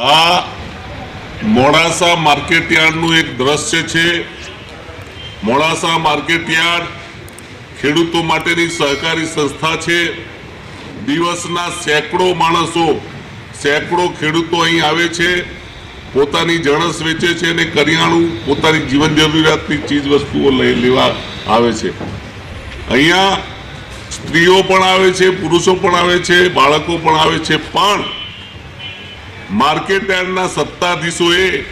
આ મોડાસા માર્કેટયાર્ડનું એક દ્રશ્ય છે. મોડાસા માર્કેટયાર્ડ ખેડૂતો માટેની સહકારી સંસ્થા છે. દિવસના સેંકડો માણસો, સેંકડો ખેડૂતો અહીં આવે છે. પોતાની જણસ વેચે છે અને કરિયાણું પોતાની જીવન જરૂરિયાતની ચીજ વસ્તુઓ લઈ લેવા આવે છે. અહીંયા સ્ત્રીઓ પણ આવે છે, પુરુષો પણ આવે છે, બાળકો પણ આવે છે. પણ માર્કેટ યાર્ડના સત્તાધીશોએ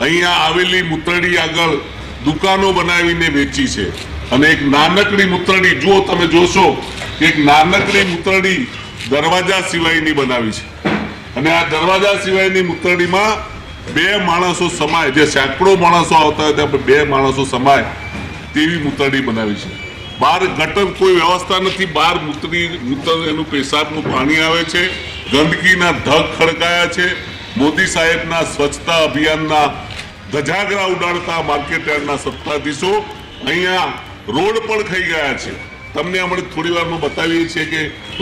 અહીંયા આવેલી મૂતરડી આગળ દુકાનો બનાવીને વેચી છે. અને એક નાનકડી મૂતરડી જો તમે જોશો કે એક નાનકડી મૂતરડી દરવાજા સિવાયની બનાવી છે. અને આ દરવાજા સિવાયની મૂતરડીમાં બે માણસો સમાય, જે સેંકડો માણસો આવતા હોય ત્યાં બે માણસો સમાય તેવી મૂતરડી બનાવી છે. બહાર ગટર કોઈ વ્યવસ્થા નથી બહાર મૂતરી, મૂતર, એનું પેશાબનું પાણી આવે છે. ગંદકીના ધગ ખડકાયા છે. મોદી સાહેબના સ્વચ્છતા અભિયાનના ધજાગરા ઉડાડતા માર્કેટયાર્ડના સત્તાધીશો અહીંયા રોડ પણ ખાઈ ગયા છે. તમને આપણે થોડી વારમાં બતાવીએ છીએ કે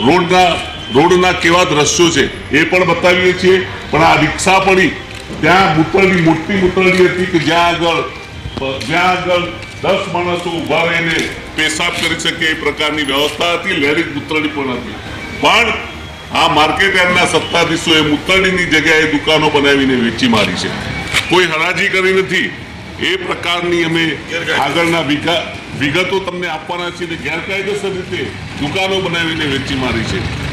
રોડના રોડના કેવા દ્રશ્યો છે. એ પણ બતાવીએ છીએ. પણ આ રિક્ષા પડી, ત્યાં મૂતરડી, મોટી મૂતરડી હતી કે જ્યાં આગળ જ્યાં આગળ દસ માણસો ઊભા રહીને પેશાબ કરી શકે એ પ્રકારની વ્યવસ્થા હતી. લેરીજ મૂતરડી પણ હતી. પણ આ માર્કેટ યાર્ડના સત્તાધીશોએ મુતરણીની જગ્યાએ દુકાનો બનાવીને વેચી મારી છે. કોઈ હરાજી કરી નથી. એ પ્રકારની અમે આગળના વિગતો તમને આપવાના છીએ ગેરકાયદેસર રીતે દુકાનો બનાવીને વેચી મારી છે.